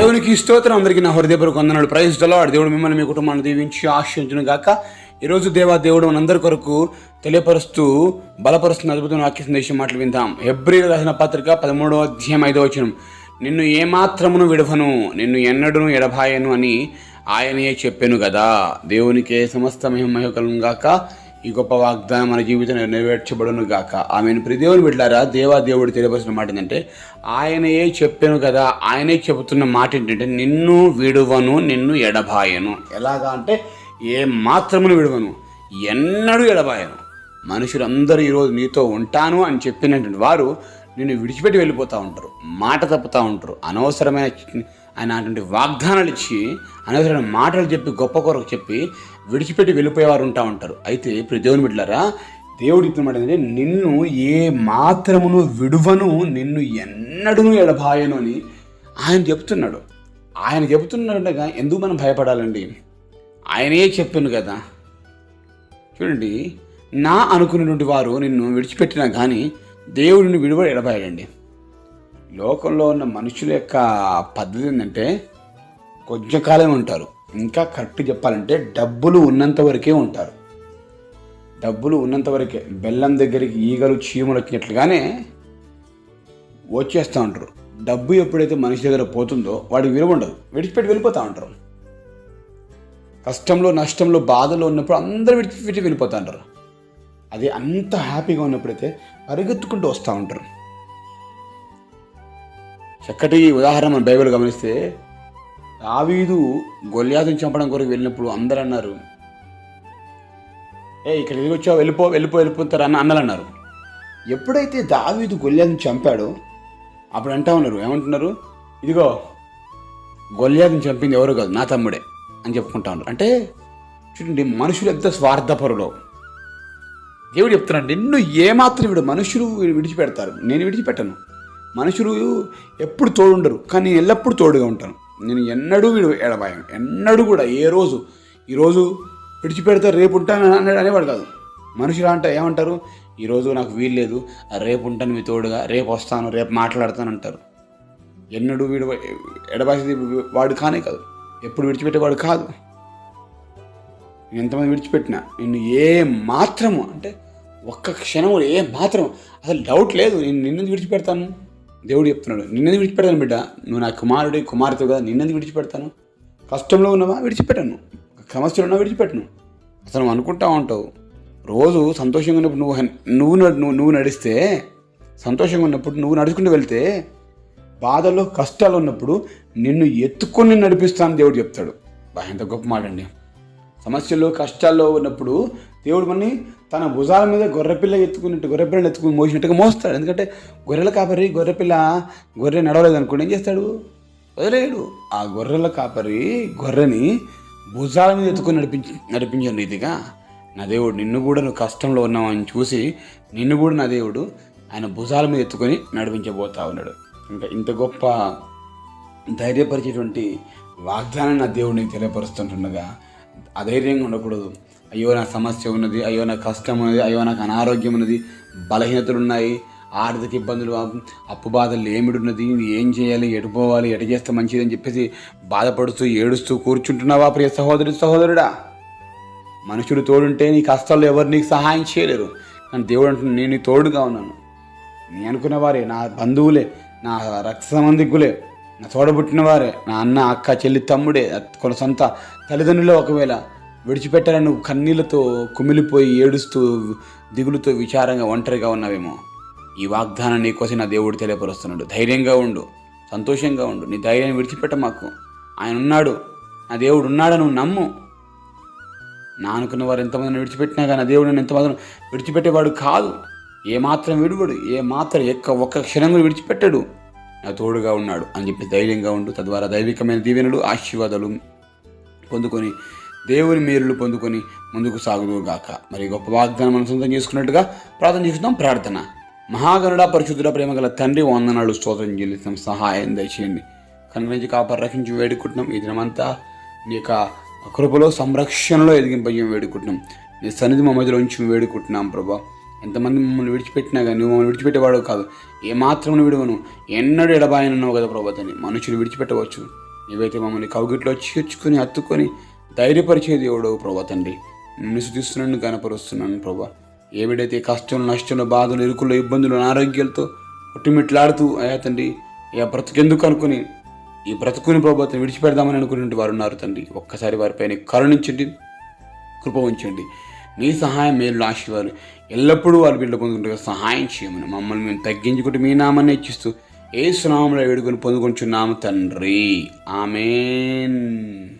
దేవునికి స్తోత్రం. అందరికీ నా హృదయపూర్వక వందనాలు. ప్రైజ్ దలాడ్ దేవుడు మిమ్మల్ని మీ కుటుంబాన్ని దీవించి ఆశించును గాక. ఈరోజు దేవా దేవుడు మనందరి కొరకు తెలియపరుస్తూ బలపరుస్తున్న అద్భుతమైన వాక్య సందేశం మాటలు విందాం. ఎబ్రిల్ రాసిన పత్రిక పదమూడవ అధ్యాయం ఐదవ వచనం. నిన్ను ఏమాత్రమును విడవను నిన్ను ఎన్నడూను ఎడబాయను అని ఆయనే చెప్పాను కదా. దేవునికే సమస్త మహిమ కలుగును గాక. ఈ గొప్ప వాగ్దానం మన జీవితం నెరవేర్చబడును గాక. ఆమెను. ప్రదేవుని బిడ్డారా దేవా దేవుడు తెలియపరిచిన మాట ఏంటంటే ఆయనయే చెప్పాను కదా ఆయనే చెబుతున్న మాట ఏంటంటే నిన్ను విడువను నిన్ను ఎడబాయను. ఎలాగా అంటే ఏ మాత్రమును విడువను ఎన్నడూ ఎడబాయను. మనుషులందరూ ఈరోజు నీతో ఉంటాను అని చెప్పినటువంటి వారు నిన్ను విడిచిపెట్టి వెళ్ళిపోతూ ఉంటారు మాట తప్పుతూ ఉంటారు అనవసరమైన ఆయన అటువంటి వాగ్దానాలు ఇచ్చి అనవసరమైన మాటలు చెప్పి గొప్ప కొరకు చెప్పి విడిచిపెట్టి వెళ్ళిపోయేవారు ఉంటా ఉంటారు. అయితే ఇప్పుడు దేవుని బిడ్డలారా దేవుడు ఇస్తున్నమాట ఏంటంటే నిన్ను ఏ మాత్రమును విడువను నిన్ను ఎన్నడూ ఎడబాయను అని ఆయన చెప్తున్నాడు. ఆయన చెప్తున్నాడుగా ఎందుకు మనం భయపడాలండి? ఆయనే చెప్పాను కదా. చూడండి నా అనుకున్నటువంటి వారు నిన్ను విడిచిపెట్టినా కానీ దేవుడిని విడువ ఎడబాయడండి. లోకంలో ఉన్న మనుషుల యొక్క పద్ధతి ఏంటంటే కొంచెం కాలమే ఉంటారు. ఇంకా కరెక్ట్ చెప్పాలంటే డబ్బులు ఉన్నంత వరకే ఉంటారు. డబ్బులు ఉన్నంత వరకే బెల్లం దగ్గరికి ఈగలు చీమలు వచ్చినట్లుగానే వచ్చేస్తూ ఉంటారు. డబ్బు ఎప్పుడైతే మనిషి దగ్గర పోతుందో వాడికి విలువ ఉండదు. విడిచిపెట్టి వెళ్ళిపోతూ ఉంటారు. కష్టంలో నష్టంలో బాధలో ఉన్నప్పుడు అందరూ విడిచిపెట్టి వెళ్ళిపోతూ ఉంటారు. అది అంత హ్యాపీగా ఉన్నప్పుడైతే పరిగెత్తుకుంటూ వస్తూ ఉంటారు. చక్కటి ఉదాహరణ మన బైబిల్ గమనిస్తే దావీదు గొల్యాతుని చంపడం కొరకు వెళ్ళినప్పుడు అందరూ అన్నారు ఏ ఇక్కడ వెళ్ళి వచ్చావు? వెళ్ళిపో వెళ్ళిపో వెళ్ళిపోతారు అన్న అన్నలు అన్నారు. ఎప్పుడైతే దావీదు గొల్యాదుని చంపాడో అప్పుడు అంటా ఉన్నారు ఏమంటున్నారు? ఇదిగో గొల్యాదుని చంపింది ఎవరు కాదు నా తమ్ముడే అని చెప్పుకుంటా ఉన్నారు. అంటే చూడండి మనుషులు ఎంత స్వార్థపరులో. దేవుడు చెప్తున్నాడు నిన్ను ఏమాత్రం విడు మనుషులు విడిచిపెడతారు నేను విడిచిపెట్టను. మనుషులు ఎప్పుడు తోడుండరు కానీ నేను ఎల్లప్పుడూ తోడుగా ఉంటాను. నేను ఎన్నడూ వీడు ఎడబాయను ఎన్నడూ కూడా ఏ రోజు ఈరోజు విడిచిపెడితే రేపు ఉంటాను అన్నాడు అనేవాడు కాదు. మనుషులు అంటే ఏమంటారు? ఈరోజు నాకు వీలు లేదు రేపు ఉంటాను మీ తోడుగా రేపు వస్తాను రేపు మాట్లాడతాను అంటారు. ఎన్నడూ వీడు ఎడబాసేది వాడు కానే కాదు. ఎప్పుడు విడిచిపెట్టేవాడు కాదు. నేను ఎంతమంది విడిచిపెట్టినా నిన్ను ఏ మాత్రము అంటే ఒక్క క్షణం ఏ మాత్రం అసలు డౌట్ లేదు నేను నిన్ను విడిచిపెడతాను? దేవుడు చెప్తున్నాడు నిన్నది విడిచిపెడతాను బిడ్డ. నువ్వు నా కుమారుడి కుమార్తె కదా నిన్నది విడిచిపెడతాను. కష్టంలో ఉన్నవా విడిచిపెట్టను. సమస్యలు ఉన్నా విడిచిపెట్టను. అసలు నువ్వు అనుకుంటా ఉంటావు రోజు సంతోషంగా ఉన్నప్పుడు నువ్వు నువ్వు నడు- నువ్వు నువ్వు నడిస్తే సంతోషంగా ఉన్నప్పుడు నువ్వు నడుచుకుంటూ వెళ్తే బాధలో కష్టాలు ఉన్నప్పుడు నిన్ను ఎత్తుకొని నడిపిస్తాను దేవుడు చెప్తాడు. ఎంత గొప్ప మాట అండి సమస్యలు కష్టాల్లో ఉన్నప్పుడు దేవుడు మనని తన భుజాల మీద గొర్రెపిల్ల ఎత్తుకున్నట్టు గొర్రెపిల్లని ఎత్తుకుని మోసినట్టుగా మోస్తాడు. ఎందుకంటే గొర్రెల కాపరి గొర్రెపిల్ల గొర్రె నడవలేదు అనుకోండి ఏం చేస్తాడు? వదిలేయడు ఆ గొర్రెల కాపరి గొర్రెని భుజాల మీద ఎత్తుకుని నడిపించి నడిపించిన రీతిగా నా దేవుడు నిన్ను కూడా నువ్వు కష్టంలో ఉన్నావని చూసి నిన్ను కూడా నా దేవుడు ఆయన భుజాల మీద ఎత్తుకొని నడిపించబోతా ఉన్నాడు. ఇంకా ఇంత గొప్ప ధైర్యపరిచేటువంటి వాగ్దానాన్ని నా దేవుడిని తెలియపరుస్తుంటుండగా అధైర్యంగా ఉండకూడదు. అయ్యో నా సమస్య ఉన్నది అయ్యో నాకు కష్టం ఉన్నది అయ్యో నాకు అనారోగ్యం ఉన్నది బలహీనతలు ఉన్నాయి ఆర్థిక ఇబ్బందులు అప్పు- అప్పు బాధలు ఏమిడున్నది ఏం చేయాలి ఎటు పోవాలి ఎటు చేస్తే మంచిది అని చెప్పేసి బాధపడుతూ ఏడుస్తూ కూర్చుంటున్నావా ప్రియ సహోదరి సహోదరుడా? మనుషుడు తోడుంటే నీ కష్టాల్లో ఎవరు నీకు సహాయం చేయలేరు. కానీ దేవుడు అంటున్నాడు నేను నీ తోడుగా ఉన్నాను. నీ అనుకున్న వారే నా బంధువులే నా రక్త సంబంధికులే నా తోడబుట్టిన వారే నా అన్న అక్క చెల్లి తమ్ముడే కొన సొంత తల్లిదండ్రులే ఒకవేళ విడిచిపెట్టాలని నువ్వు కన్నీళ్ళతో కుమిలిపోయి ఏడుస్తూ దిగులుతో విచారంగా ఒంటరిగా ఉన్నావేమో. ఈ వాగ్దానం నీకోసం నా దేవుడు తెలియపరుస్తున్నాడు. ధైర్యంగా ఉండు. సంతోషంగా ఉండు. నీ ధైర్యాన్ని విడిచిపెట్ట మాకు. ఆయన ఉన్నాడు. నా దేవుడు ఉన్నాడు నువ్వు నమ్ము. నా అనుకున్న వారు ఎంతమందిని విడిచిపెట్టినా కానీ నా దేవుడు నన్ను ఎంతమందిని విడిచిపెట్టేవాడు కాదు. ఏమాత్రం విడువడు ఏమాత్రం ఎక్క ఒక్క క్షణం కూడా విడిచిపెట్టాడు. నా తోడుగా ఉన్నాడు అని చెప్పి ధైర్యంగా ఉండు. తద్వారా దైవికమైన దీవెనలు ఆశీర్వాదాలు పొందుకొని దేవుని మేలులు పొందుకొని ముందుకు సాగుదుగాక మరి గొప్ప వాగ్దానం మనం సొంతం చేసుకున్నట్టుగా ప్రార్థన చేసుకుందాం ప్రార్థన. మహాగనుడ పరిశుద్ధుడ ప్రేమ గల తండ్రి వందనాలు స్తోత్రం చెల్లిస్తాం. సహాయం దయచేయండి. కనుక కాపర్ రక్షించి వేడుకుంటున్నాం. ఈ దినమంతా నీ యొక్క కృపలో సంరక్షణలో ఎదిగింపజేయం వేడుకుంటున్నాం. నీ సన్నిధి మా మధ్యలో ఉంచి వేడుకుంటున్నాం ప్రభా. ఎంతమంది మమ్మల్ని విడిచిపెట్టినా కానీ నువ్వు మమ్మల్ని విడిచిపెట్టేవాడు కాదు. ఏ మాత్రం విడువను. ఎన్నడూ ఎడబాయనున్నావు కదా ప్రభాతని మనుషులు విడిచిపెట్టవచ్చు. నీవైతే మమ్మల్ని కౌగిట్లో చేర్చుకొని హత్తుకొని ధైర్యపరిచే దేవుడవు ప్రభా తండ్రి. నిన్ను శుద్ధిస్తున్నాను కనపరుస్తున్నాను ప్రభా. ఏవిడైతే కష్టం నష్టంలో బాధలు ఇరుకులు ఇబ్బందులు అనారోగ్యాలతో కొట్టుమిట్లాడుతూ అయ్యా తండ్రి అయ్యా బ్రతుకెందుకు అనుకుని ఈ బ్రతుకుని ప్రభావం విడిచిపెడదామని అనుకునే వారు ఉన్నారు తండ్రి. ఒక్కసారి వారిపైన కరుణించండి కృప ఉంచండి. నీ సహాయం మేలు ఆశీర్వాదం ఎల్లప్పుడూ వారి బిడ్డ పొందుకుంటే సహాయం చేయమని మమ్మల్ని మేము తగ్గించుకుంటూ మీ నామాన్ని ఇచ్చిస్తూ ఏ సునామంలో వేడుకొని పొందుకుంటున్నాము తండ్రి. ఆమెన్.